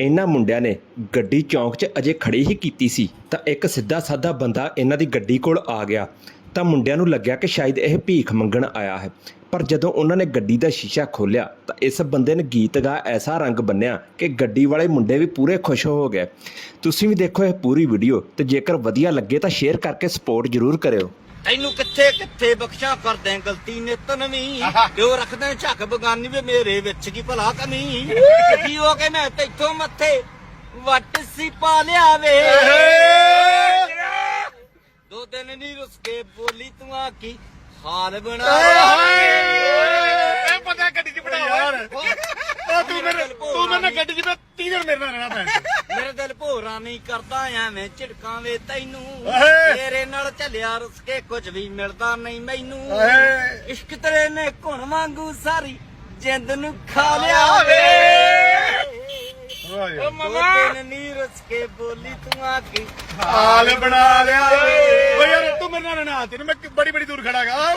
ਇਹਨਾਂ ਮੁੰਡਿਆਂ ਨੇ ਗੱਡੀ ਚੌਂਕ 'ਚ ਅਜੇ ਖੜੀ ਹੀ ਕੀਤੀ ਸੀ, ਤਾਂ ਇੱਕ ਸਿੱਧਾ ਸਾਦਾ ਬੰਦਾ ਇਹਨਾਂ ਦੀ ਗੱਡੀ ਕੋਲ ਆ ਗਿਆ। ਤਾਂ ਮੁੰਡਿਆਂ ਨੂੰ ਲੱਗਿਆ ਕਿ ਸ਼ਾਇਦ ਇਹ ਭੀਖ ਮੰਗਣ ਆਇਆ ਹੈ। ਪਰ ਜਦੋਂ ਉਹਨਾਂ ਨੇ ਗੱਡੀ ਦਾ ਸ਼ੀਸ਼ਾ ਖੋਲ੍ਹਿਆ, ਤਾਂ ਇਸ ਬੰਦੇ ਨੇ ਗੀਤ ਗਾ ਐਸਾ ਰੰਗ ਬੰਨਿਆ ਕਿ ਗੱਡੀ ਵਾਲੇ ਮੁੰਡੇ ਵੀ ਪੂਰੇ ਖੁਸ਼ ਹੋ ਗਏ। ਤੁਸੀਂ ਵੀ ਦੇਖੋ ਇਹ ਪੂਰੀ ਵੀਡੀਓ ਤੇ ਜੇਕਰ ਵਧੀਆ ਲੱਗੇ ਤਾਂ ਸ਼ੇਅਰ ਕਰਕੇ ਸਪੋਰਟ ਜ਼ਰੂਰ ਕਰਿਓ। ਤੈਨੂੰ ਕਿੱਥੇ ਕਿੱਥੇ ਬਖਸ਼ਾ ਕਰਦੇ ਗਲਤੀ ਨਿਤ ਨਵੀਂ। ਕਿਉਂ ਰੱਖਦੇ ਝੱਕ ਬਗਾਨੀ ਵੇ ਮੇਰੇ ਵਿੱਚ ਕੀ ਭਲਾ ਕਮੀ। ਕੀ ਹੋ ਕੇ ਮੈਂ ਤੈਥੋਂ ਮੱਥੇ ਵੱਟ ਸੀ ਪਾ ਲਿਆ ਵੇ। ਦੋ ਦਿਨ ਨਹੀਂ ਰੁਸ ਕੇ ਬੋਲੀ ਤੂੰ ਆ ਕੀ ਹਾਲ ਬਣਾ ਇਹ ਪਤਾ ਗੱਡੀ 'ਚ ਬੜਾ ਯਾਰ ਤੂੰ ਮੇਰੇ ਤੂੰ ਮੇਰੇ ਗੱਡੀ 'ਚ 30 ਦਿਨ ਮੇਰੇ ਨਾਲ ਰਹਿਣਾ ਪੈਣਾ ਨਹੀਂ ਕਰਦਾ ਐਵੇਂ ਝਿੜਕਾਂ ਵੇ ਤੈਨੂੰ। ਤੇਰੇ ਨਾਲ ਚੱਲਿਆ ਰੁਸ ਕੇ ਕੁਝ ਵੀ ਮਿਲਦਾ ਨਹੀਂ ਮੈਨੂੰ। ਇਸ਼ਕ ਤੇਰੇ ਨੇ ਘੁਣ ਵਾਂਗੂ ਸਾਰੀ ਜਿੰਦ ਨੂੰ ਖਾ ਲਿਆ ਵੇ। ਉਹ ਮਮਾ। ਨੀ ਰੁਸ ਕੇ ਬੋਲੀ ਤੂੰ ਆ ਕੀ। ਹਾਲ ਬਣਾ ਲਿਆ ਓ ਯਾਰ ਤੂੰ ਮੇਰੇ ਨਾਲ ਰਹਿਣਾ ਤੈਨੂੰ ਮੈਂ ਬੜੀ ਬੜੀ ਦੂਰ ਖੜਾਗਾ